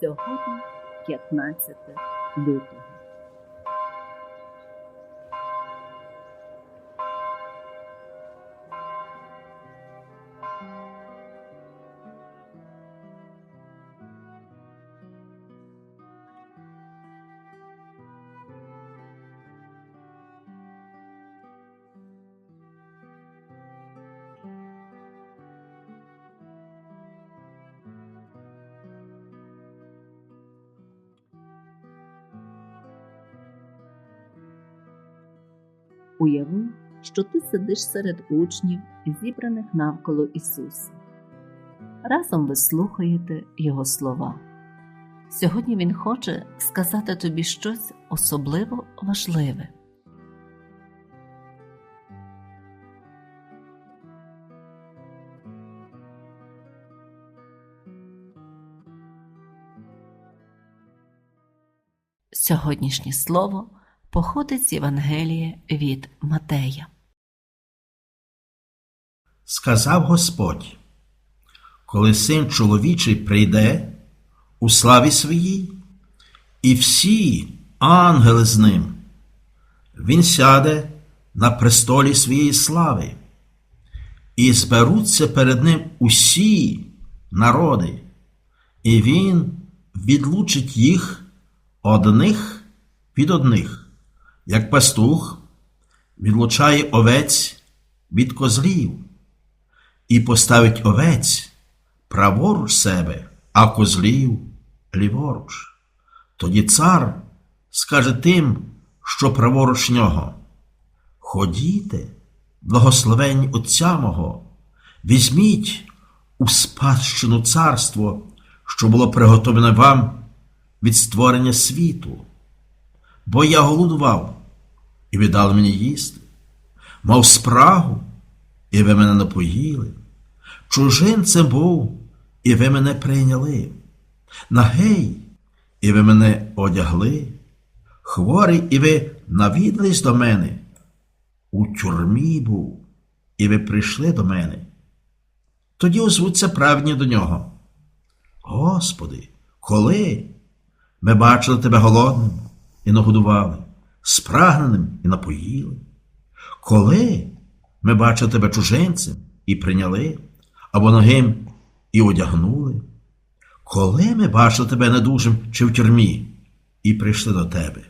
Сьогодні 15 лютого. Уяви, що ти сидиш серед учнів, зібраних навколо Ісуса. Разом ви слухаєте Його слова. Сьогодні Він хоче сказати тобі щось особливо важливе. Сьогоднішнє слово походить з Євангелія від Матея. Сказав Господь, коли син чоловічий прийде у славі своїй, і всі ангели з ним, він сяде на престолі своєї слави, і зберуться перед ним усі народи, і він відлучить їх одних від одних, як пастух відлучає овець від козлів і поставить овець праворуч себе, а козлів ліворуч. Тоді цар скаже тим, що праворуч нього. Ходіте, благословені Отця мого, візьміть у спадщину царство, що було приготовлене вам від створення світу. Бо я голодував, і ви дали мені їсти, мав спрагу, і ви мене напоїли. Чужинцем був, і ви мене прийняли. Нагий, і ви мене одягли. Хворий, і ви навідались до мене. У тюрмі був, і ви прийшли до мене. Тоді озвуться правні до нього. Господи, коли ми бачили тебе голодним і нагодували, спрагненим і напоїли? Коли ми бачили тебе чужинцем і прийняли, або ногим і одягнули? Коли ми бачили тебе недужим чи в тюрмі і прийшли до тебе?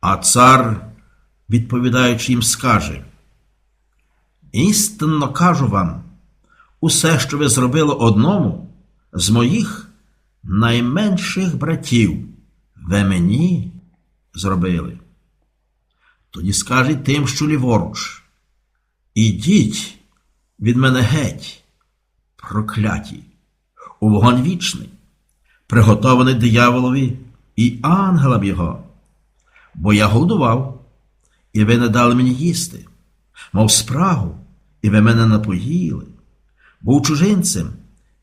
А цар, відповідаючи їм, скаже: Істинно кажу вам, усе, що ви зробили одному з моїх найменших братів, ви мені зробили. Тоді скаже тим, що ліворуч, ідіть від мене геть, прокляті, у вогонь вічний, приготований дияволові і ангелам його, бо я голодував, і ви не дали мені їсти, мав спрагу, і ви мене напоїли, був чужинцем,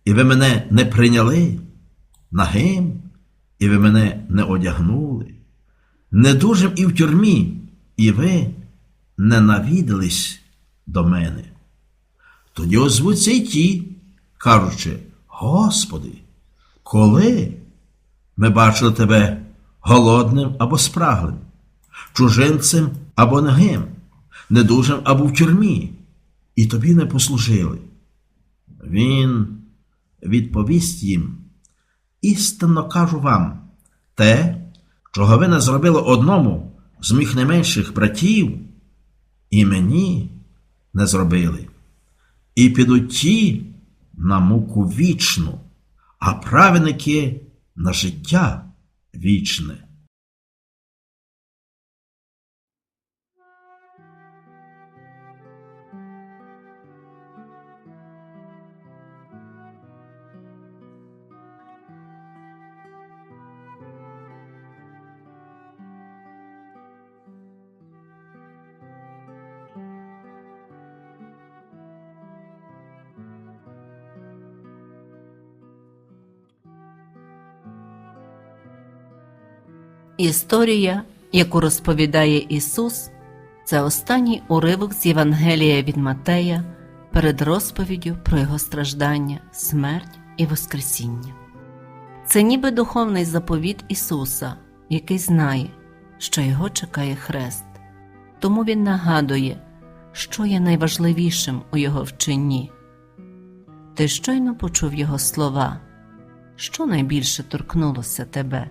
і ви мене не прийняли, нагим, і ви мене не одягнули, недужим і в тюрмі, і ви не навідались до мене. Тоді озвуться й ті, кажучи, Господи, коли ми бачили тебе голодним або спраглим, чужинцем або нагим, недужим або в тюрмі, і тобі не послужили. Він відповість їм, істинно кажу вам, те, чого ви не зробили одному з моїх найменших братів, і мені не зробили. І підуть ті на муку вічну, а праведники на життя вічне. Історія, яку розповідає Ісус, це останній уривок з Євангелія від Матея перед розповіддю про Його страждання, смерть і Воскресіння. Це ніби духовний заповіт Ісуса, який знає, що його чекає хрест. Тому Він нагадує, що є найважливішим у його вченні. Ти щойно почув його слова, що найбільше торкнулося тебе.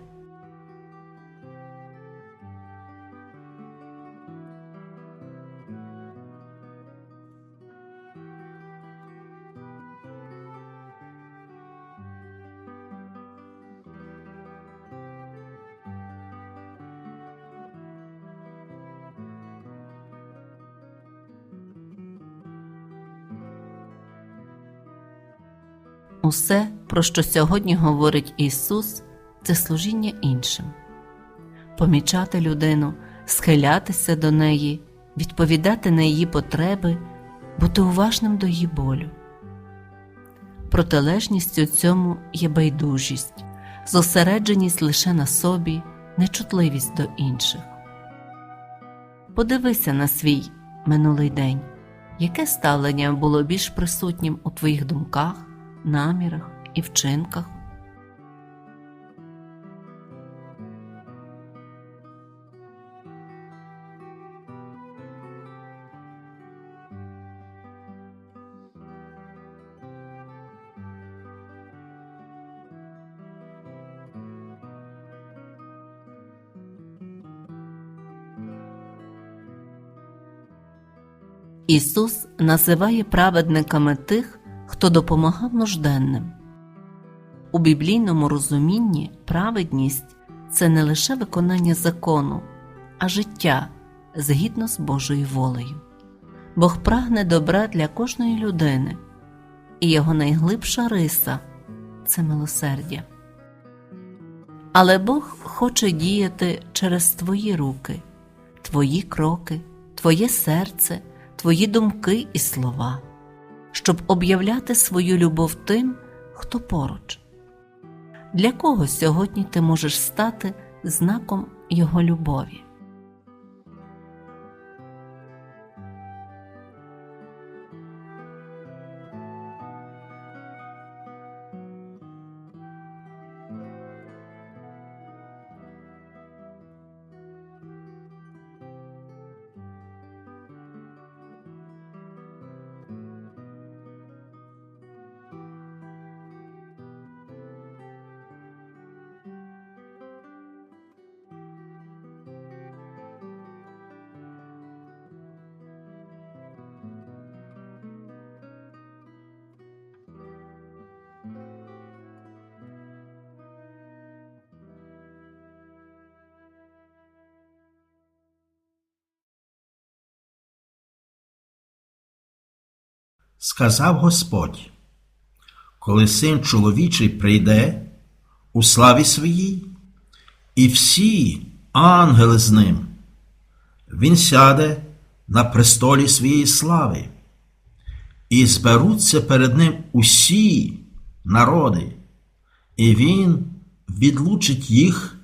Усе, про що сьогодні говорить Ісус, це служіння іншим, помічати людину, схилятися до неї, відповідати на її потреби, бути уважним до її болю. Протилежністю цьому є байдужість, зосередженість лише на собі, нечутливість до інших. Подивися на свій минулий день, яке ставлення було більш присутнім у твоїх думках, намірах і вчинках. Ісус називає праведниками тих, хто допомагав нужденним. У біблійному розумінні праведність це не лише виконання закону, а життя згідно з Божою волею. Бог прагне добра для кожної людини, і його найглибша риса це милосердя. Але Бог хоче діяти через твої руки, твої кроки, твоє серце, твої думки і слова щоб об'являти свою любов тим, хто поруч. Для кого сьогодні ти можеш стати знаком Його любові? Сказав Господь, коли син чоловічий прийде у славі своїй, і всі ангели з ним, він сяде на престолі своєї слави, і зберуться перед ним усі народи, і він відлучить їх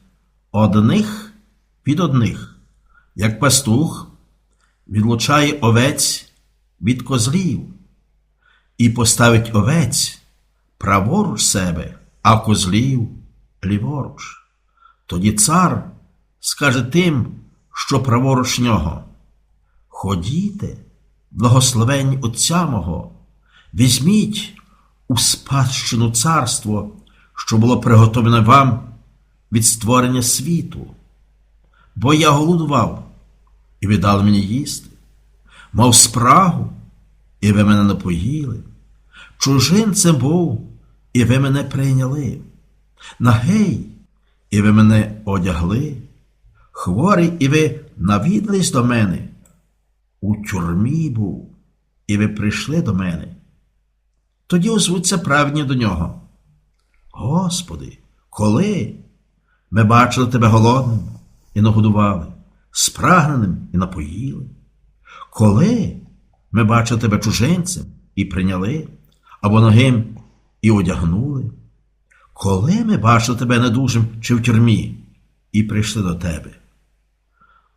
одних від одних, як пастух відлучає овець від козлів і поставить овець праворуч себе, а козлів ліворуч. Тоді цар скаже тим, що праворуч нього. Ходіте, благословенні Отця мого, візьміть у спадщину царство, що було приготовлене вам від створення світу, бо я голодував, і ви дали мені їсти, мав спрагу, і ви мене напоїли. Чужинцем був, і ви мене прийняли. Нагий, і ви мене одягли. Хворий, і ви навідались до мене. У тюрмі був, і ви прийшли до мене. Тоді озвуться правні до нього. Господи, коли ми бачили тебе голодним і нагодували, спрагненим і напоїли? Коли ми бачили тебе чужинцем і прийняли, або ногим і одягнули? Коли ми бачили тебе недужим чи в тюрмі і прийшли до тебе?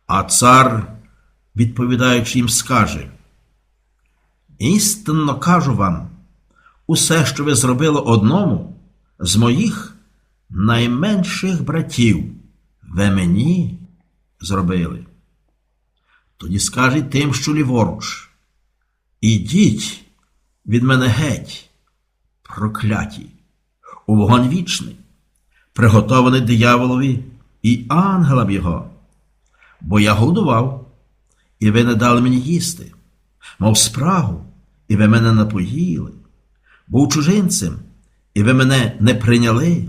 А цар, відповідаючи їм, скаже: Істинно кажу вам, усе, що ви зробили одному з моїх найменших братів ви мені зробили. Тоді скаже тим, що ліворуч, ідіть від мене геть, прокляті, у вогонь вічний, приготований дияволові і ангелам його. Бо я годував, і ви не дали мені їсти, мав спрагу, і ви мене напоїли, був чужинцем, і ви мене не прийняли,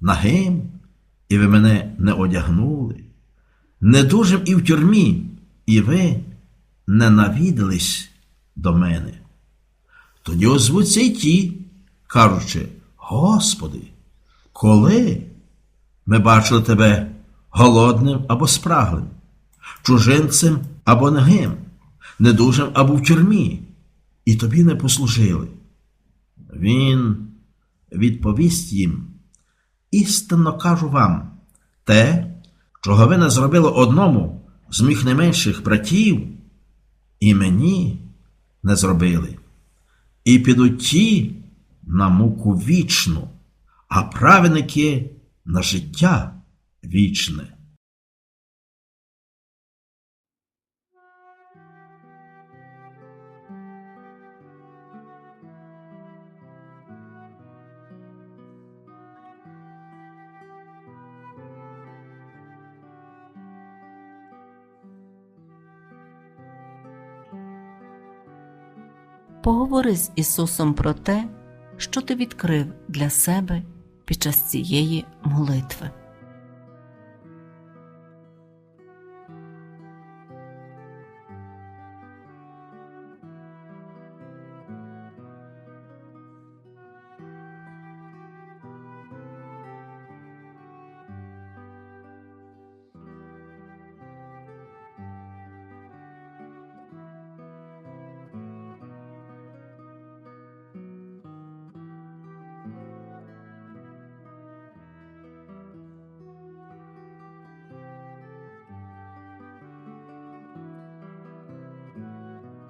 нагим, і ви мене не одягнули, недужим і в тюрмі, і ви не навідались до мене. Тоді озвуться й ті, кажучи, Господи, коли ми бачили тебе голодним або спраглим, чужинцем або нагим, недужим або в тюрмі, і тобі не послужили. Він відповість їм, істинно кажу вам, те, чого ви не зробили одному з моїх найменших братів, і мені не зробили. І підуть ті на муку вічну, а праведники на життя вічне. Поговори з Ісусом про те, що ти відкрив для себе під час цієї молитви.